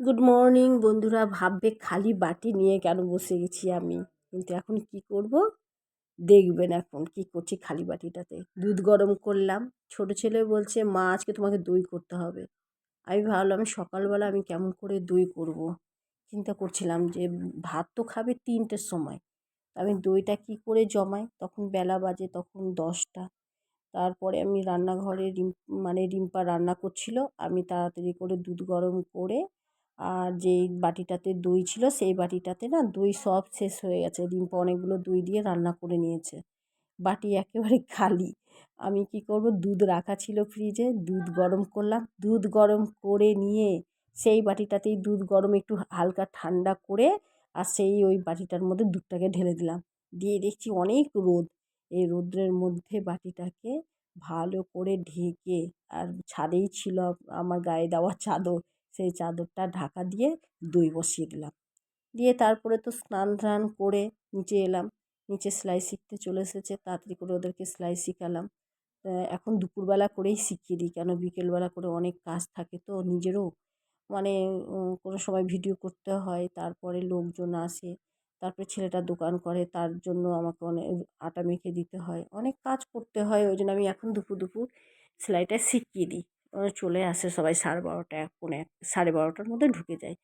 Good morning বন্ধুরা। ভাববে খালি বাটি নিয়ে কেন বসে গেছি আমি? কিন্তু এখন কি করব? দেখবেন এখন কি করছি খালি বাটিটাতে। দুধ গরম করলাম। ছোট ছেলে বলছে, মা, আজকে তোমাকে দই করতে হবে। আমি ভাবলাম, সকালবেলা আমি কেমন করে দই করব? চিন্তা করছিলাম যে, ভাত তো খাবে তিনটের সময়। আমি দইটা কি করে জমাই? তখন বেলা বাজে, তখন দশটা। তারপরে আমি রান্নাঘরে রিম মানে রিম্পা রান্না করছিল। আমি তাড়াতাড়ি করে দুধ গরম করে আর যেই বাটিটাতে দই ছিল, সেই বাটিটাতে না দই সব শেষ হয়ে গেছে। রিম্পা অনেকগুলো দই দিয়ে রান্না করে নিয়েছে। বাটি একেবারে খালি। আমি কি করব? দুধ রাখা ছিল ফ্রিজে, দুধ গরম করলাম। দুধ গরম করে নিয়ে সেই বাটিটাতেই দুধ গরম একটু হালকা ঠান্ডা করে আর সেই ওই বাটিটার মধ্যে দুধটাকে ঢেলে দিলাম। দিয়ে দেখছি অনেক রোদ। এই রৌদ্রের মধ্যে বাটিটাকে ভালো করে ঢেকে, আর ছাদেই ছিল আমার গায়ে দেওয়া চাদর সেই চাদরটা ঢাকা দিয়ে দই বসিয়ে দিলাম। দিয়ে তারপরে তো স্নান ধান করে নিচে এলাম। নিচে সেলাই শিখতে চলে এসেছে, তাড়াতাড়ি করে ওদেরকে সেলাই শিখালাম। এখন দুপুরবেলা করেই শিখিয়ে দিই, কেন বিকেলবেলা করে অনেক কাজ থাকে তো নিজেরও। মানে কোনো সময় ভিডিও করতে হয়, তারপরে লোকজন আসে, তারপরে ছেলেটা দোকান করে, তার জন্য আমাকে অনেক আটা মেখে দিতে হয়। অনেক কাজ করতে হয়, ওই জন্য আমি এখন দুপুর দুপুর সেলাইটা শিখিয়ে দিই। চলে আসে সবাই সাড়ে বারোটা এক, পৌনে এক, সাড়ে বারোটার মধ্যে ঢুকে যায়।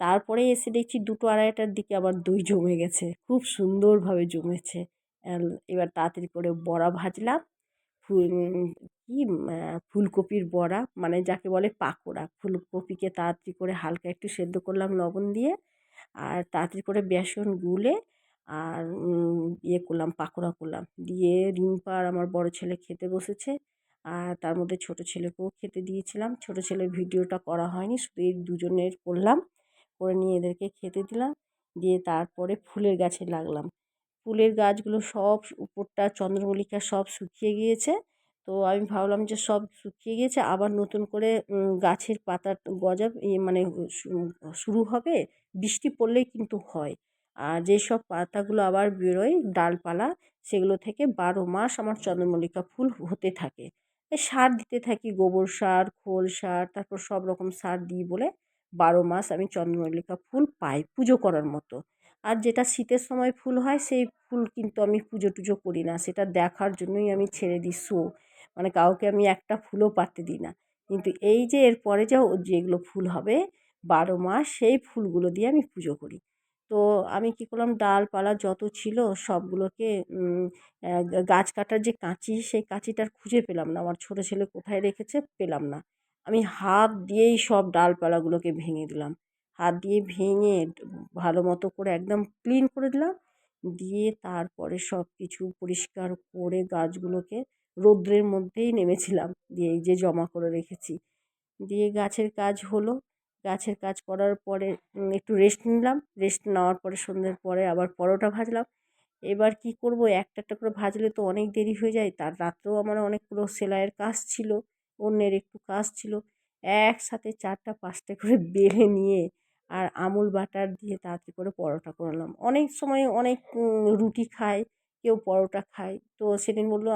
তারপরে এসে দেখছি দুটো আড়াইটার দিকে আবার দই জমে গেছে, খুব সুন্দরভাবে জমেছে। এবার তাড়াতাড়ি করে বড়া ভাজলাম, ফুল কি ফুলকপির বড়া মানে যাকে বলে পাকোড়া। ফুলকপিকে তাড়াতাড়ি করে হালকা একটু সেদ্ধ করলাম লবণ দিয়ে, আর তাড়াতাড়ি করে বেসন গুলে আর ইয়ে করলাম, পাকোড়া করলাম। দিয়ে রিম্পা আর আমার বড় ছেলে খেতে বসেছে। আর তার মধ্যে ছোটো ছেলেকেও খেতে দিয়েছিলাম। ছোটো ছেলের ভিডিওটা করা হয়নি, শুধু এই দুজনের করলাম। করে নিয়ে এদেরকে খেতে দিলাম। দিয়ে তারপরে ফুলের গাছে লাগলাম। ফুলের গাছগুলো সব উপরটা চন্দ্রমল্লিকা সব শুকিয়ে গিয়েছে। তো আমি ভাবলাম যে সব শুকিয়ে গিয়েছে, আবার নতুন করে গাছের পাতা গজা মানে শুরু হবে। বৃষ্টি পড়লেই কিন্তু হয়। আর যেসব পাতাগুলো আবার বেরোয়, ডালপালা, সেগুলো থেকে বারো মাস আমার চন্দ্রমল্লিকা ফুল হতে থাকে। সার দিতে থাকি গোবর সার, খোল সার, তারপর সব রকম সার দিই বলে বারো মাস আমি চন্দ্রমল্লিকা ফুল পাই পুজো করার মতো। আর যেটা শীতের সময় ফুল হয় সেই ফুল কিন্তু আমি পুজো টুজো করি না, সেটা দেখার জন্যই আমি ছেড়ে দিই শো। মানে কাউকে আমি একটা ফুলও পারতে দিই না। কিন্তু এই যে এরপরে যে যেগুলো ফুল হবে বারো মাস সেই ফুলগুলো দিয়ে আমি পুজো করি। তো আমি কী করলাম? ডালপালা যত ছিল সবগুলোকে গাছ কাটার যে কাঁচি, সেই কাঁচিটার খুঁজে পেলাম না। আমার ছোটো ছেলে কোথায় রেখেছে পেলাম না। আমি হাত দিয়েই সব ডালপালাগুলোকে ভেঙে দিলাম। হাত দিয়ে ভেঙে ভালো মতো করে একদম ক্লিন করে দিলাম। দিয়ে তারপরে সব কিছু পরিষ্কার করে গাছগুলোকে রৌদ্রের মধ্যেই নেমেছিলাম। দিয়ে এই যে জমা করে রেখেছি। দিয়ে গাছের কাজ হলো গাছের কাজ করার পরে একটু রেস্ট নিলাম। রেস্ট নেওয়ার পরে সন্ধ্যের পরে আবার পরোটা ভাজলাম। এবার কি করব? একটা একটা করে ভাজলে তো অনেক দেরি হয়ে যায়। তার রাত্রেও আমার অনেকগুলো সেলাইয়ের কাজ ছিল, অন্যের একটু কাজ ছিল। একসাথে চারটা, পাঁচটা করে বেলে নিয়ে আর আমুল বাটার দিয়ে তাড়াতাড়ি করে পরোটা করলাম। অনেক সময় অনেক রুটি খায়, কেউ পরোটা খায়। তো সেদিন বলল